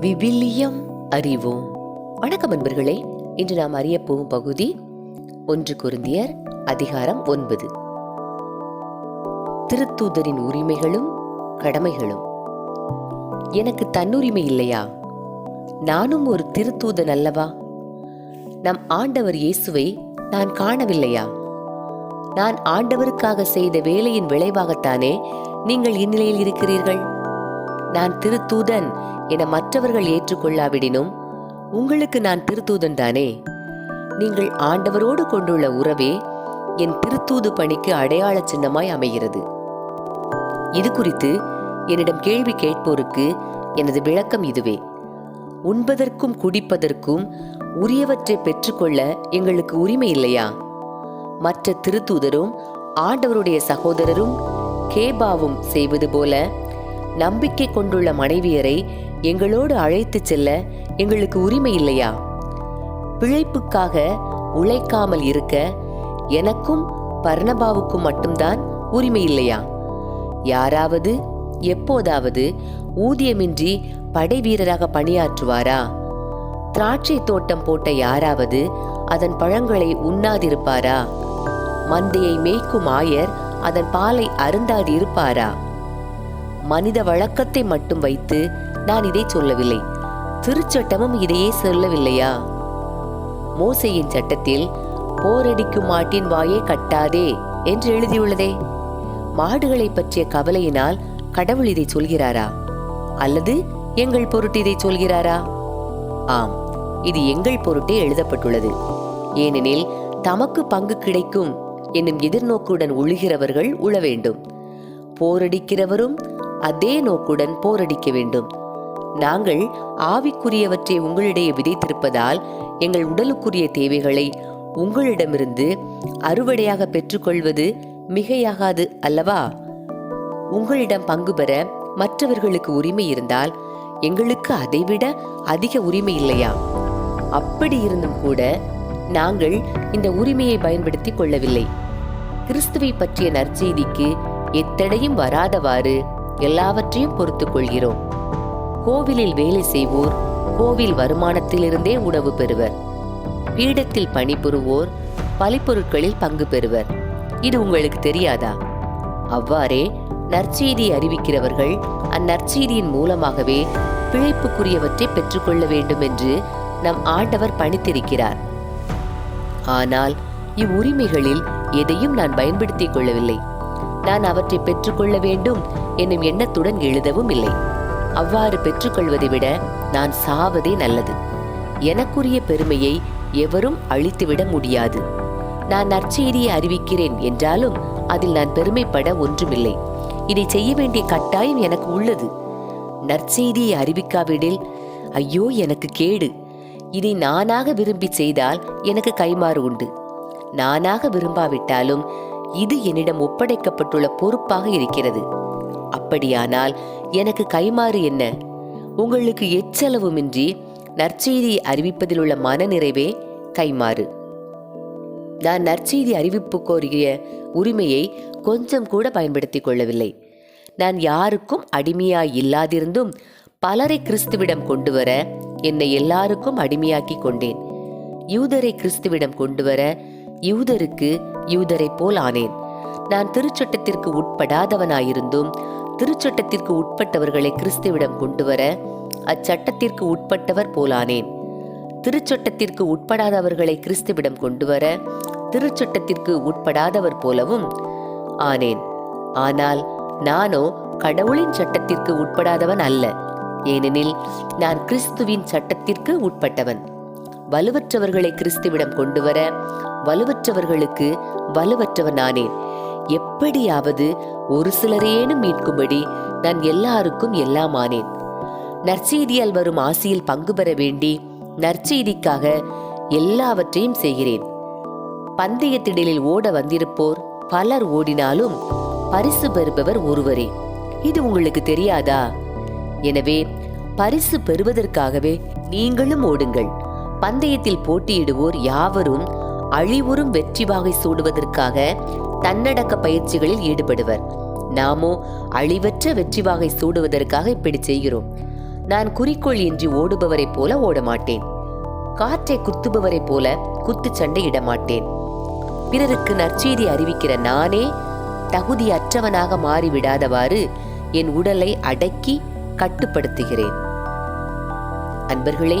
விவிலியம் அறிவோம். வணக்கம் அன்பர்களே இன்று நாம் அறிய போகும் பகுதி ஒன்று குருந்தியர் அதிகாரம் ஒன்பது. திருத்தூதரின் உரிமைகளும் கடமைகளும். எனக்கு தன்னுரிமை இல்லையா? நானும் ஒரு திருத்தூதன் அல்லவா? நம் ஆண்டவர் இயேசுவை நான் காணவில்லையா? நான் ஆண்டவருக்காக செய்த வேலையின் விளைவாகத்தானே நீங்கள் இந்நிலையில் இருக்கிறீர்கள்? நான் திருத்தூதன் என மற்றவர்கள் ஏற்றுக்கொள்ளாவிடினும் உங்களுக்கு நான் திருத்தூதன் தானே? நீங்கள் ஆண்டவரோடு கொண்டுள்ள உறவே என் திருத்தூது பணிக்கு அடையாள சின்னமாய் அமைகிறது. இது குறித்து என்னிடம் கேள்வி கேட்போருக்கு எனது விளக்கம் இதுவே. உண்பதற்கும் குடிப்பதற்கும் உரியவற்றை பெற்றுக்கொள்ள எங்களுக்கு உரிமை இல்லையா? மற்ற திருத்தூதரும் ஆண்டவருடைய சகோதரரும் கேபாவும் செய்வது போல நம்பிக்கை கொண்டுள்ள மனைவியரை எங்களோடு அழைத்துச் செல்ல எங்களுக்கு உரிமை இல்லையா? பிழைப்புக்காக உழைக்காமல் இருக்க எனக்கும் பர்ணபாவுக்கும் மட்டும்தான் உரிமை இல்லையா? யாராவது எப்போதாவது ஊதியமின்றி படை வீரராக பணியாற்றுவாரா? திராட்சை தோட்டம் போட்ட யாராவது அதன் பழங்களை உண்ணாதிருப்பாரா? மந்தையை மேய்க்கும் ஆயர் அதன் பாலை அருந்தாதிருப்பாரா? இருப்பாரா மனித வழக்கத்தை மட்டும் வைத்து நான் இதை சொல்லவில்லை. திருச்சட்டமும் இதையே சொல்லவில்லையா? மோசையின் சட்டத்தில் போரடிக்கும் மாட்டின் வாயை கட்டாதே என்று எழுதியுள்ளதே. மாடுகளை பற்றிய கவலையினால் கடவுள் இதை சொல்கிறாரா? அல்லது எங்கள் பொருட்டு இதை சொல்கிறாரா? ஆம் இது எங்கள் பொருட்டே எழுதப்பட்டுள்ளது. ஏனெனில் தமக்கு பங்கு கிடைக்கும் என்னும் எதிர்நோக்குடன் உழுகிறவர்கள் உழ வேண்டும். போரடிக்கிறவரும் அதே நோக்குடன் போரடிக்க வேண்டும். நாங்கள் ஆவிக்குரியவற்றை உங்களிடையே விதைத்திருப்பதால் எங்கள் உடலுக்குரிய தேவைகளை உங்களிடமிருந்து அறுவடையாக பெற்றுக்கொள்வது மிகையாகாது அல்லவா? உங்களிடம் பங்கு பெற மற்றவர்களுக்கு உரிமை இருந்தால் எங்களுக்கு அதைவிட அதிக உரிமை இல்லையா? அப்படி இருந்தும் கூட நாங்கள் இந்த உரிமையை பயன்படுத்திக் கொள்ளவில்லை. கிறிஸ்துவை பற்றிய நற்செய்திக்கு எத்தடையும் வராதவாறு எல்லாவற்றையும் பொறுத்துக் கொள்கிறோம் கோவிலில் வேலை செய்வோர் கோவில் வருமானத்திலிருந்தே உணவு பெறுவர். பீடத்தில் பணிபுரிவோர் பலிப்பொருட்களில் பங்கு பெறுவர். இது உங்களுக்கு தெரியாதா? அவ்வாறே நற்செய்தி அறிவிக்கிறவர்கள் அந்நற்செய்தியின் மூலமாகவே பிழைப்புக்குரியவற்றை பெற்றுக்கொள்ள வேண்டும் என்று நம் ஆண்டவர் பணித்திருக்கிறார். ஆனால் இவ்வுரிமைகளில் எதையும் நான் பயன்படுத்திக் கொள்ளவில்லை. நான் அவற்றை பெற்றுக்கொள்ள வேண்டும் என்னும் எண்ணத்துடன் எழுதவும் இல்லை. அவ்வாறு பெற்றுக்கொள்வதை விட நான் சாவதே நல்லது. எனக்குரிய பெருமையை எவரும் அழித்துவிட முடியாது. நான் நற்செய்தியை அறிவிக்கிறேன் என்றாலும் அதில் நான் பெருமைப்பட ஒன்றுமில்லை. இதை செய்ய வேண்டிய கட்டாயம் எனக்கு உள்ளது. நற்செய்தியை அறிவிக்காவிடில் ஐயோ எனக்கு கேடு. இதை நானாக விரும்பி செய்தால் எனக்கு கைமாறு உண்டு. நானாக விரும்பாவிட்டாலும் இது என்னிடம் ஒப்படைக்கப்பட்டுள்ள பொறுப்பாக இருக்கிறது. அப்படியானால் எனக்கு கைமாறு என்ன? உங்களுக்கு எச்சளவுமின்றி நற்செய்தியை அறிவிப்பதில் உள்ள மனநிறைவே கைமாறு நான் நற்செய்தி அறிவிப்பு கோரிய உரிமையை கொஞ்சம் கூட பயன்படுத்திக் கொள்ளவில்லை. நான் யாருக்கும் அடிமையாய் இல்லாதிருந்தும் பலரை கிறிஸ்துவிடம் கொண்டு வர என்னை எல்லாருக்கும் அடிமையாக்கி கொண்டேன். யூதரை கிறிஸ்துவிடம் கொண்டு வர யூதருக்கு யூதரை போல் ஆனேன். நான் திருச்சட்டத்திற்கு உட்படாதவனாயிருந்தும் திருச்சட்டத்திற்கு உட்பட்டவர்களை கிறிஸ்துவிடம் கொண்டு வர அச்சட்டத்திற்கு உட்பட்டவர் போலானேன் திருச்சட்டத்திற்கு உட்படாதவர்களை கிறிஸ்துவிடம் கொண்டு வர திருச்சட்டத்திற்கு உட்படாதவர் போலவும் ஆனேன். ஆனால் நானோ கடவுளின் சட்டத்திற்கு உட்படாதவன் அல்ல. ஏனெனில் நான் கிறிஸ்துவின் சட்டத்திற்கு உட்பட்டவன். வலுவற்றவர்களை கிறிஸ்துவிடம் கொண்டு வர வலுவற்றவர்களுக்கு வலுவற்றவன் ஆனேன் எப்படியாவது ஒரு சிலரேனும் மீட்கும்படி நான் எல்லாருக்கும் எல்லாம் ஆனேன் நற்செய்தியால் வரும் ஆசியில் பங்கு பெற வேண்டி நற்செய்திக்காக எல்லாவற்றையும் செய்கிறேன். பந்தயத்திடலில் ஓட வந்திருப்போர் பலர் ஓடினாலும் பரிசு பெறுபவர் ஒருவரே. இது உங்களுக்கு தெரியாதா? எனவே பரிசு பெறுவதற்காகவே நீங்களும் ஓடுங்கள். பந்தயத்தில் போட்டியிடுவோர் யாவரும் அழிவுறும் வெற்றி வாகை சூடுவதற்காக தன்னடக்க பயிற்சிகளில் ஈடுபடுவர். நாமோ அழிவற்ற வெற்றி வாகை சூடுவதற்காக இப்படி செய்கிறோம். நான் குறிக்கோள் இன்றி ஓடுபவரைப் போல ஓட மாட்டேன் காற்றை குத்துபவரைப் போல குத்துச் சண்டை இட மாட்டேன் பிறருக்கு நற்செய்தி அறிவிக்கிற நானே தகுதியற்றவனாக மாறிவிடாதவாறு என் உடலை அடக்கி கட்டுப்படுத்துகிறேன். அன்பர்களே